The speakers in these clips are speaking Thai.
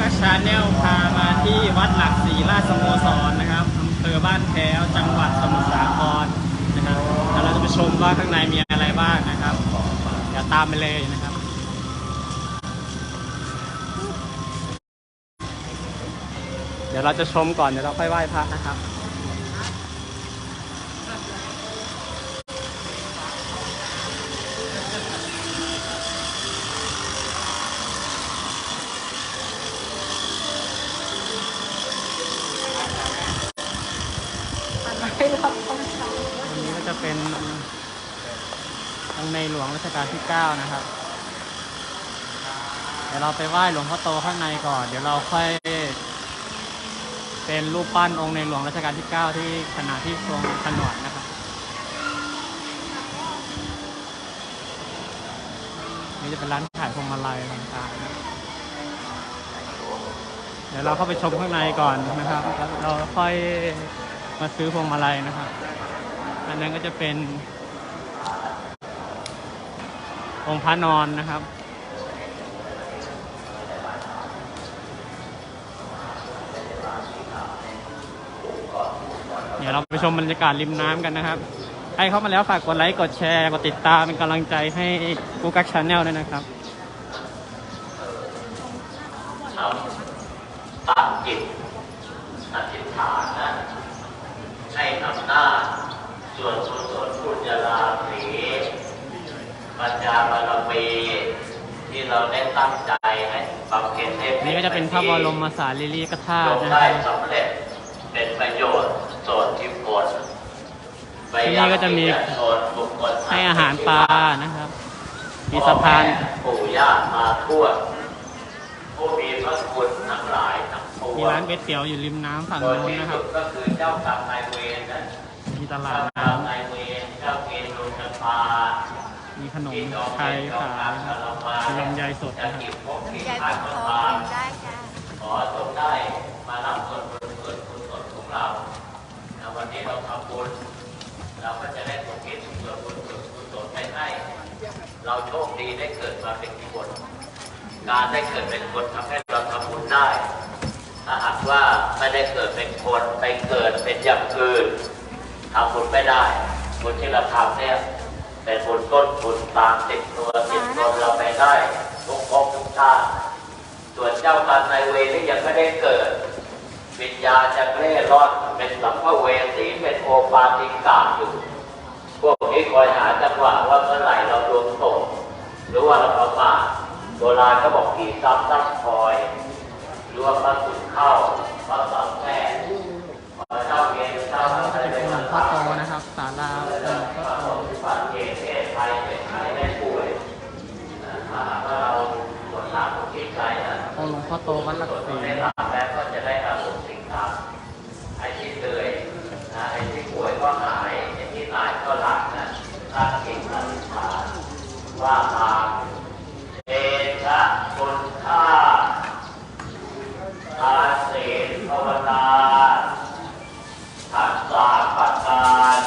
กัสชาแนลพามาที่วัดหลักศรีราชสโมสรนะครับอำเภอบ้านแพ้วจังหวัดสมุทรสาครนะครับแล้วเราจะไปชมว่าข้างในมีอะไรบ้างนะครับเดี๋ยวตามไปเลยนะครับเดี๋ยวเราจะชมก่อนเดี๋ยวเราค่อยไหว้พระนะครับ อันนี้ก็จะ เป็นองค์ในหลวงรัชกาลที่ 9 นะครับ เดี๋ยวเราไปไหว้หลวงพ่อโตข้างในก่อน เดี๋ยวเราค่อยเป็นรูปปั้นองค์ในหลวงรัชกาลที่ 9 ที่ขณะที่ทรงผนวดนะครับ นี่จะเป็นร้านขายพวงมาลัยต่างๆนะเดี๋ยวเราเข้าไปชมข้างในก่อนนะครับ เราค่อยมาซื้อพวงมาลัยนะครับ อันนั้นก็จะเป็น องค์พระนอนนะครับ เดี๋ยวเราไปชมบรรยากาศริมน้ำกันนะครับ ใครเข้ามาแล้วฝากกดไลค์ กดแชร์ กดติดตามเป็นกำลังใจให้กูกักชาแนลด้วยนะครับตั้งจิตอธิษฐานนะให้อำนาจ ส่วนกุศลบุญญาลาภีปัญญาบารมีที่เราได้ตั้งใจให้บำเพ็ญให้นี่ก็จะเป็นพระบรมสารีริกธาจตุงนะคได้รับสำเร็จเป็นประโยชน์โสดที่ผลไปที่นี่ยังก็จะมีชนบุคคลให้อาหารปลานะครับ มีสะพานพ่อแม่ปู่ย่ามาทั่วดผู้มีพระคุณทั้งหลายทั้งปวงมีร้านก๋วยเตี๋ยวอยู่ริมน้ำฝั่งโดยโน้นที่นะครัสุบดก็คือเจ้ากรรมนายเวรนะมี ตลาดน้ำมีขนมไทยขายนะครับลำไยสดนะครับยายทาปนวดก็ท้อตางมได้จ้ะขอจงได้มารับส่วนบุญส่วนกุศลของเราแล้ววันนี้เราทำบุญเราก็จะได้ผลกินส่วนบุญส่วนกุศลไปให้ เราโชคดีได้เกิดมาเป็นคนการได้เกิดเป็นคนทำให้เราทำบุญได้ถ้าหากว่าไม่ได้เกิดเป็นคนไปเกิดเป็นอย่างอื่น ทำบุญไม่ได้บุญที่เราทำเนี่ยเป็นบุญต้นบุญตามติดตัวติดตัวเราไปได้ทุกภพทุกชาติส่วนเจ้ากรรมนายเวรที่ยังไม่ได้เกิด วิญญาณจะเล่ร่อนเป็นสัมภเวสีเป็นโอปาติกาอยู่ พวกนี้คอยหาจังหวะว่าเมื่อไหร่เราดวงตกหรือว่าเราประมาทโบราณเขาบอกผีซ้ำซ้ำคอย หรือว่าพระสุนเข้าพระ องจิตใจนะองค์หลวงพ่อโตวัดหลักสี่แล้วก็จะได้อาบุสิ่งต่างไอ้ที่เหนื่อยนะไอ้ที่ป่วยก็หายไอ้ที่ตายก็หลับนะตั้งจิตอธิษฐานว่าทางเอชะคุณค่าอาศีลภาวนาทักษะปัจการ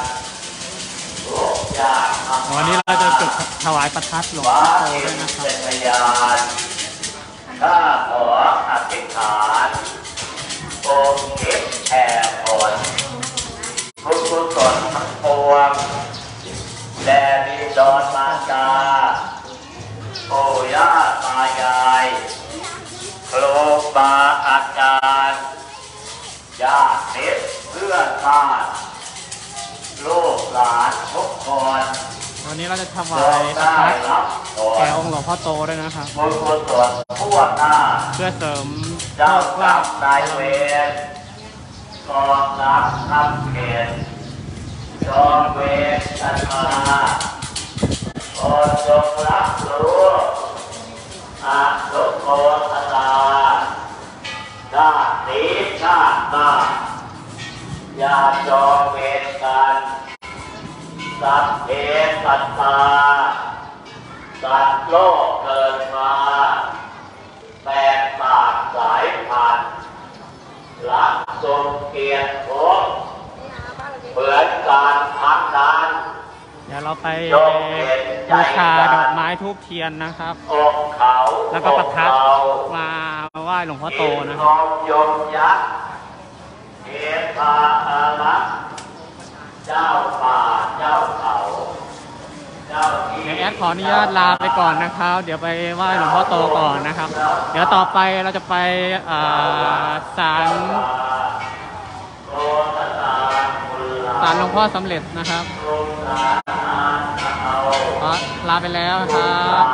ทุกอย่างทำวันนี้เราจะจุดถวายประทัดหลวงพ่อโตด้วยนะครับป็นพยา ข้าขออธิษฐานองค์เก็บแผ่ผลบุญกุศลทั้งปวงแด่บิดอนมารดาปู่ย่าตายายครูบาอาจารย์ญาติมิตรเพื่อนบ้านลูกหลานทุกคนวันนี้เราจะถวาเรายประได้ทัดรับผ แก่องค์หลวงพ่อโตด้วยนะครับบุญกุศลทั่วหน้า เพื่อเสริมเจ้ากรรลาภมนายเวรกองทัพทำเขตจอมเวรชันมาโปรดจงรับรู้อาสุโคตลาชาตินี้ชาติหน้าอย่าจองเวรกันสัพเพสัตตา สัตว์โลกเกิดมาแตกต่างสายพันธุ์รักทรงเกียรติภพเหมือนการพักนั้นญายวเราไปจงเห็นใจบูชากันดอกไม้ทูบเทียนนะครับองค์เขาแล้วก็ประทัดองค์เรามาไหว้หลวงพ่อโตนะคทรับองยมยักษ์เทพาอารักษ์เจ้าป่าเจ้าเขา เจ้าที่ เดี๋ยวแอด ขออนุญาตลาไปก่อนนะครับ เดี๋ยวไปไหว้หลวงพ่อโตก่อนนะครับ เดี๋ยวต่อไปเราจะไปศาลศาลหลวงพ่อสำเร็จนะครับลาไปแล้วครับ